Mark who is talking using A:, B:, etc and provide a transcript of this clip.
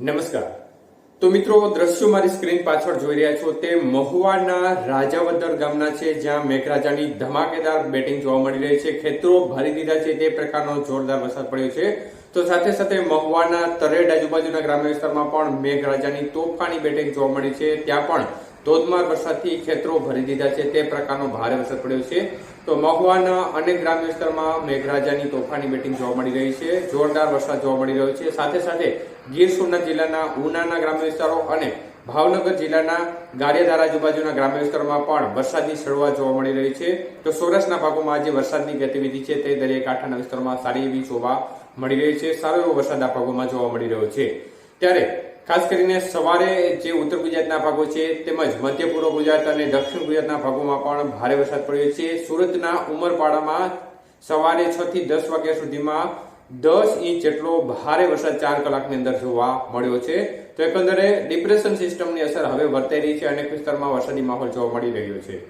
A: નમસ્કાર. તો મિત્રો, દ્રશ્યો મારી સ્ક્રીન પાછળ જોઈ રહ્યા છો તે મહુવાના રાજાવદર ગામના છે, જ્યાં મેઘરાજાની ધમાકેદાર બેટિંગ જોવા મળી રહી છે. ખેતરો ભરી દીધા છે, તે પ્રકારનો જોરદાર વરસાદ પડ્યો છે. તો સાથે સાથે મહુવાના તરેડ આજુબાજુના ગ્રામ્ય વિસ્તારમાં પણ મેઘરાજાની તોફાની બેટિંગ જોવા મળી છે. ત્યાં પણ ધોધમાર વરસાદથી ખેતરો ભરી દીધા છે, તે પ્રકારનો ભારે વરસાદ પડ્યો છે. તો મહુવાના અનેક ગ્રામ્ય વિસ્તારમાં મેઘરાજાની તોફાની બેટિંગ જોવા મળી રહી છે, જોરદાર વરસાદ જોવા મળી રહ્યો છે. સાથે સાથે ગીર સોમનાથ જિલ્લાના ઉનાના ગ્રામ્ય વિસ્તારો અને ભાવનગર જિલ્લાના ગારિયાધાર આજુબાજુના ગ્રામ્ય વિસ્તારોમાં પણ વરસાદની શરૂઆત જોવા મળી રહી છે. તો સૌરાષ્ટ્રના ભાગોમાં આજે વરસાદની ગતિવિધિ છે, તે દરિયાકાંઠાના વિસ્તારોમાં સારી એવી જોવા મળી રહી છે. સારો એવો વરસાદ આ ભાગોમાં જોવા મળી રહ્યો છે. ત્યારે ખાસ કરીને સવારે જે ઉત્તર ગુજરાતના ભાગો છે, તેમજ મધ્ય પૂર્વ ગુજરાત અને દક્ષિણ ગુજરાતના ભાગોમાં પણ ભારે વરસાદ પડ્યો છે. સુરતના ઉમરપાડામાં સવારે છ થી દસ વાગ્યા સુધીમાં દસ ઇંચ જેટલો ભારે વરસાદ ચાર કલાકની અંદર જોવા મળ્યો છે. તો એકંદરે ડિપ્રેશન સિસ્ટમની અસર હવે વર્તાઈ રહી છે અનેક વિસ્તારમાં વરસાદી માહોલ જોવા મળી રહ્યો છે.